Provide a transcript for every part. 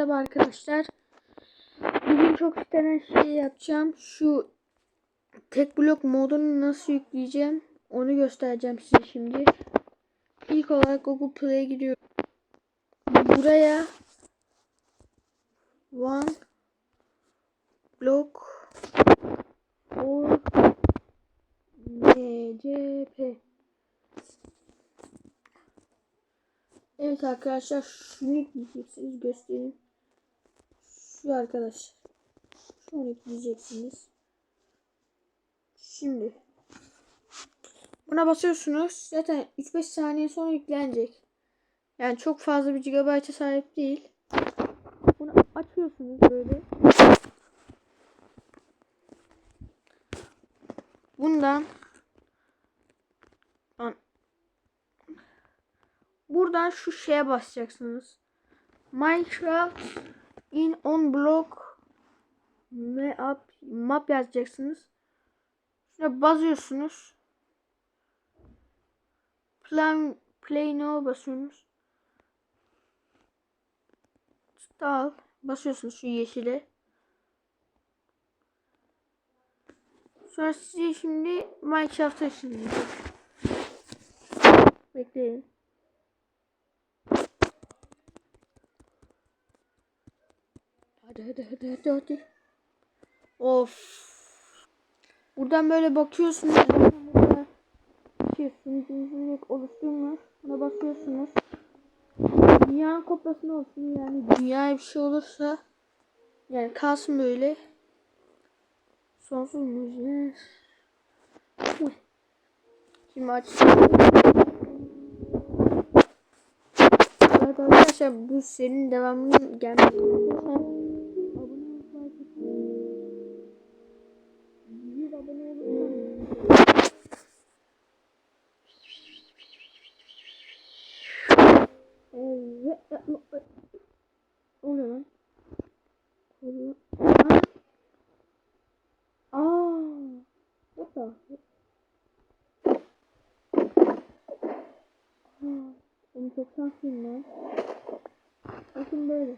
merhaba arkadaşlar. Bugün çok istenen şey yapacağım. Şu tek blok modunu nasıl yükleyeceğim onu göstereceğim size şimdi. İlk olarak Google Play'e gidiyorum. Buraya one block or ncp Evet arkadaşlar şunu yükleyeceksiniz göstereyim. Şu arkadaş. Şunu yükleyeceksiniz. Şimdi buna basıyorsunuz. Zaten 3-5 saniye sonra yüklenecek. Yani çok fazla bir gigabayta sahip değil. Bunu açıyorsunuz böyle. Bundan buradan şu şeye basacaksınız. Minecraft in on block map, map yazacaksınız. Şuna basıyorsunuz. Plan play now basıyorsunuz. Al basıyorsunuz şu yeşile. Sonra size şimdi Minecraft'a ışınlayacak. Bekleyin. Hadi hadi hadi hadi. Of. Buradan böyle bakıyorsunuz. Burada şey sunucunuzu oluşturmuş. Buna basıyorsunuz. Dünyanın kopyasını olsun yani dünyaya bir şey olursa yani kalsın böyle. Sonsuz müziği. Şimdi açacağım. Evet arkadaşlar bu serinin devamının gelmesi O ne lan? Kolu. Aa. What the? Onu çok şanslıyım lan. Bakın böyle.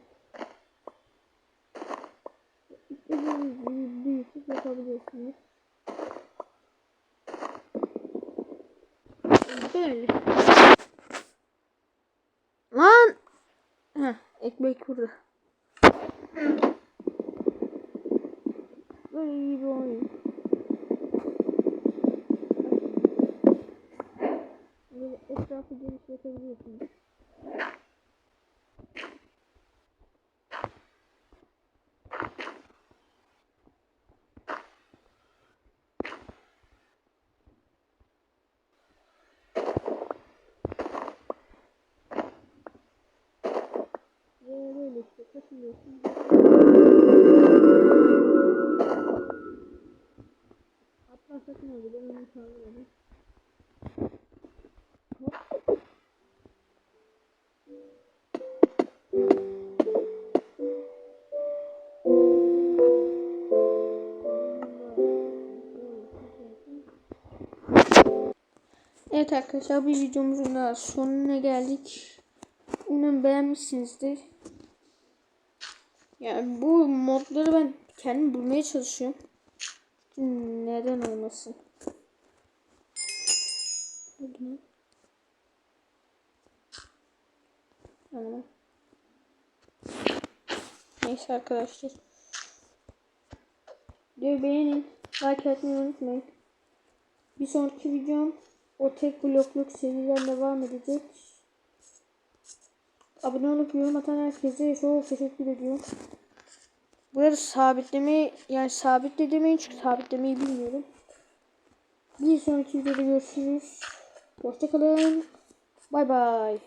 İstediğiniz gibi büyütüp yapabilirsiniz. Böyle. Lan! Heh, ekmek burada. Böyle iyi bir oyun. Böyle etrafı genişletebiliyorsunuz. Ve böyle Evet arkadaşlar bir videomuzun daha sonuna geldik. Umarım beğenmişsinizdir. Yani bu modları ben kendim bulmaya çalışıyorum. Neden olmasın? Neyse arkadaşlar. Videoyu beğenin. Like atmayı unutmayın. Bir sonraki videom o tek blokluk seriden devam edecek. Abone olup yorum atan herkese çok teşekkür ediyorum. Burada sabitlemeyi yani sabitle demeyin çünkü sabitlemeyi bilmiyorum. Bir sonraki videoda görüşürüz. Hoşçakalın. Bay bay.